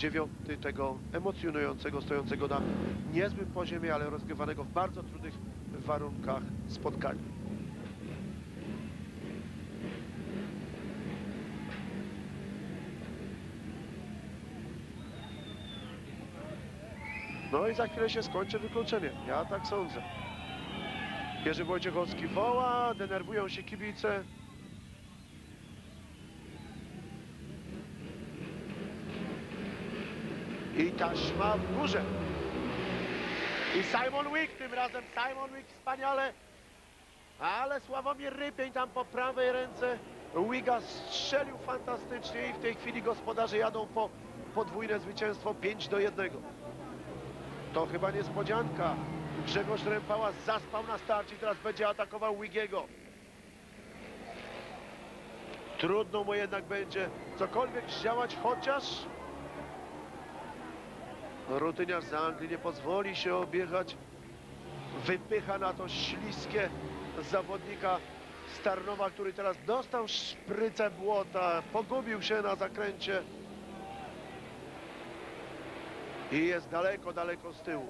dziewiąty tego emocjonującego, stojącego na niezłym poziomie, ale rozgrywanego w bardzo trudnych warunkach spotkania. No i za chwilę się skończy wykluczenie. Ja tak sądzę. Jerzy Wojciechowski woła, denerwują się kibice. I taśma w górze. I Simon Wick, tym razem Simon Wick wspaniale. Ale Sławomir Rypień tam po prawej ręce Wiga strzelił fantastycznie i w tej chwili gospodarze jadą po podwójne zwycięstwo 5 do 1. To chyba niespodzianka. Grzegorz Rępała zaspał na starcie i teraz będzie atakował Wigiego. Trudno mu jednak będzie cokolwiek zdziałać, chociaż rutyniarz z Anglii nie pozwoli się objechać. Wypycha na to śliskie zawodnika Starnowa, który teraz dostał szprycę błota, pogubił się na zakręcie i jest daleko, daleko z tyłu.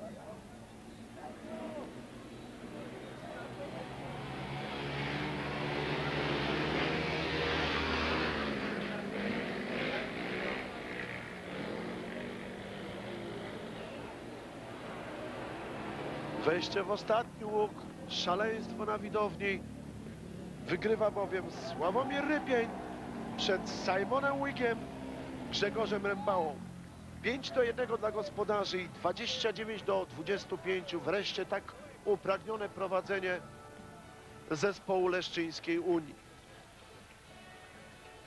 Wejście w ostatni łuk, szaleństwo na widowni. Wygrywa bowiem Sławomir Rypień przed Simonem Wickiem, Grzegorzem Rębałą. 5 do 1 dla gospodarzy i 29 do 25. Wreszcie tak upragnione prowadzenie zespołu Leszczyńskiej Unii.